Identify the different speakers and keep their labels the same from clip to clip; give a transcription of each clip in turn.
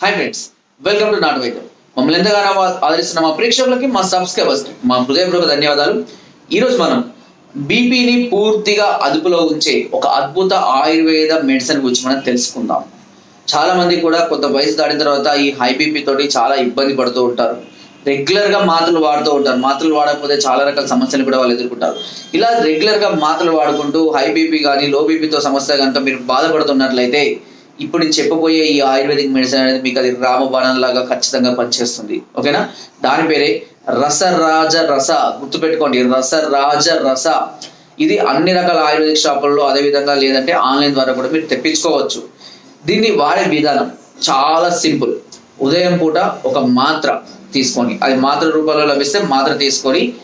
Speaker 1: Hi friends welcome to నాటు వైద్యం మమ్మల్ని ఎంతగానో ఆదరిస్తున్న మా ప్రేక్షకులకి మా సబ్స్క్రైబర్స్ మా హృదయపూర్వక ధన్యవాదాలు. ఈరోజు మనం బీపీని పూర్తిగా అదుపులో ఉంచే ఒక అద్భుత ఆయుర్వేద మెడిసిన్ గురించి మనం తెలుసుకుందాం. చాలా మంది కూడా కొంత వయసు దాటిన తర్వాత ఈ హై బీపీ తోటి చాలా ఇబ్బంది పడుతూ ఉంటారు. రెగ్యులర్గా మాత్రలు వాడుతూ ఉంటారు. మాత్రలు వాడకపోతే చాలా రకాల సమస్యలు కూడా వాళ్ళు ఎదుర్కొంటారు. ఇలా రెగ్యులర్గా మాత్రలు వాడుకుంటూ హై బీపీ కానీ లో బీపీతో సమస్య కనుక మీరు బాధపడుతున్నట్లయితే ఇప్పుడు నేను చెప్పబోయే ఈ ఆయుర్వేదిక్ మెడిసిన్ అనేది మీకు అది రామబాణం లాగా ఖచ్చితంగా పనిచేస్తుంది. ఓకేనా? దాని పేరే రసరాజ రస. గుర్తుపెట్టుకోండి రసరాజ రస. ఇది అన్ని రకాల ఆయుర్వేదిక్ షాపుల్లో అదే విధంగా లేదంటే ఆన్లైన్ ద్వారా కూడా మీరు తెప్పించుకోవచ్చు. దీన్ని వాడే విధానం చాలా సింపుల్. ఉదయం పూట ఒక మాత్ర తీసుకొని అది మాత్ర రూపంలో లభిస్తే మాత్ర తీసుకొని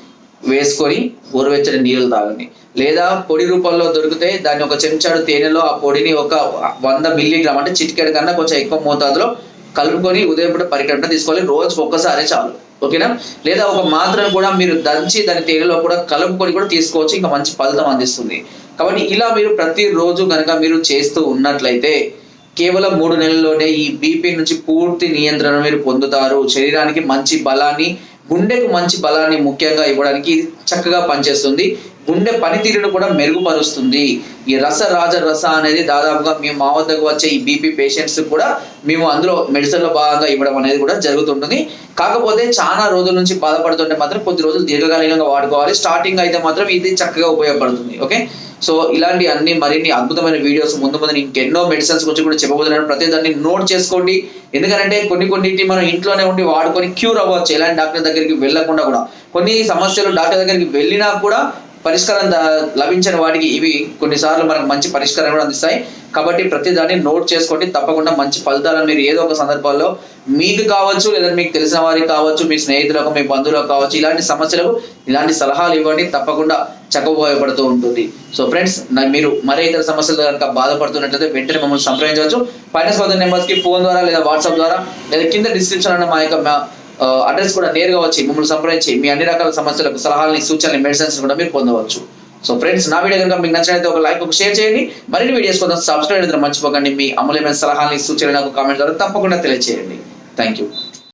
Speaker 1: వేసుకొని గోరువెచ్చని నీళ్ళు తాగండి. లేదా పొడి రూపంలో దొరికితే దాన్ని ఒక చెంచాడు తేనెలో ఆ పొడిని ఒక వంద మిల్లీగ్రామ్ అంటే చిటికెడు కన్నా కొంచెం ఎక్కువ మోతాదులో కలుపుకొని ఉదయం పూట పరికరం తీసుకోవాలి. రోజు ఒక్కసారి చాలు. ఓకేనా? లేదా ఒక మాత్రను కూడా మీరు దంచి దాని తేనెలో కూడా కలుపుకొని కూడా తీసుకోవచ్చు. ఇంకా మంచి ఫలితం అందిస్తుంది. కాబట్టి ఇలా మీరు ప్రతిరోజు కనుక మీరు చేస్తూ ఉన్నట్లయితే కేవలం మూడు నెలల్లోనే ఈ బీపీ నుంచి పూర్తి నియంత్రణ మీరు పొందుతారు. శరీరానికి మంచి బలాన్ని గుండెకు మంచి బలాన్ని ముఖ్యంగా ఇవ్వడానికి ఇది చక్కగా పనిచేస్తుంది. గుండె పనితీరును కూడా మెరుగుపరుస్తుంది. ఈ రస రాజ రస అనేది దాదాపుగా మేము మా వద్దకు వచ్చే ఈ బీపీ పేషెంట్స్ కూడా మేము అందులో మెడిసిన్లో భాగంగా ఇవ్వడం అనేది కూడా జరుగుతుంటుంది. కాకపోతే చాలా రోజుల నుంచి బాధపడుతుంటే మాత్రం కొద్ది రోజులు దీర్ఘకాలికంగా వాడుకోవాలి. స్టార్టింగ్ అయితే మాత్రం ఇది చక్కగా ఉపయోగపడుతుంది. ఓకే సో ఇలాంటి అన్ని మరిన్ని అద్భుతమైన వీడియోస్ ముందు ముందు ఇంకెన్నో మెడిసిన్స్ గురించి కూడా చెప్పబోతున్నాను. ప్రతి దాన్ని నోట్ చేసుకోండి. ఎందుకంటే కొన్ని కొన్నింటి మనం ఇంట్లోనే ఉండి వాడుకొని క్యూర్ అవ్వచ్చు. ఎలాంటి డాక్టర్ దగ్గరికి వెళ్ళకుండా కూడా. కొన్ని సమస్యలు డాక్టర్ దగ్గరికి వెళ్ళినా కూడా పరిష్కారం లభించని వాటికి ఇవి కొన్నిసార్లు మనకు మంచి పరిష్కారం కూడా అందిస్తాయి. కాబట్టి ప్రతి దాన్ని నోట్ చేసుకోండి. తప్పకుండా మంచి ఫలితాలను మీరు ఏదో ఒక సందర్భాల్లో మీకు కావచ్చు లేదా మీకు తెలిసిన వారికి కావచ్చు మీ స్నేహితులకు మీ బంధువులకు కావచ్చు ఇలాంటి సమస్యలకు ఇలాంటి సలహాలు ఇవ్వండి. తప్పకుండా చక్కగా ఉపయోగపడుతూ ఉంటుంది. సో ఫ్రెండ్స్ మీరు మరే ఇతర సమస్యలు కనుక బాధపడుతున్నట్లయితే వెంటనే మమ్మల్ని సంప్రదించవచ్చు. పైన సోదరు నెంబర్స్కి ఫోన్ ద్వారా లేదా వాట్సాప్ ద్వారా లేదా కింద డిస్క్రిప్షన్ అన్న మా యొక్క అడ్రస్ కూడా నేరుగా వచ్చి మమ్మల్ని సంప్రదించి మీ అన్ని రకాల సమస్యలకు సలహాలని సూచనలు మెడిసిన్స్ కూడా మీరు పొందవచ్చు. సో ఫ్రెండ్స్ నా వీడియో కనుక మీకు నచ్చినట్లయితే ఒక లైక్ ఒక షేర్ చేయండి. మరిన్ని వీడియోస్ కోసం సబ్స్క్రైబ్ చేయడం మర్చిపోకండి. మీ అమూల్యమైన సలహాలని సూచనలు నాకు కామెంట్ ద్వారా తప్పకుండా తెలియజేయండి థ్యాంక్ యూ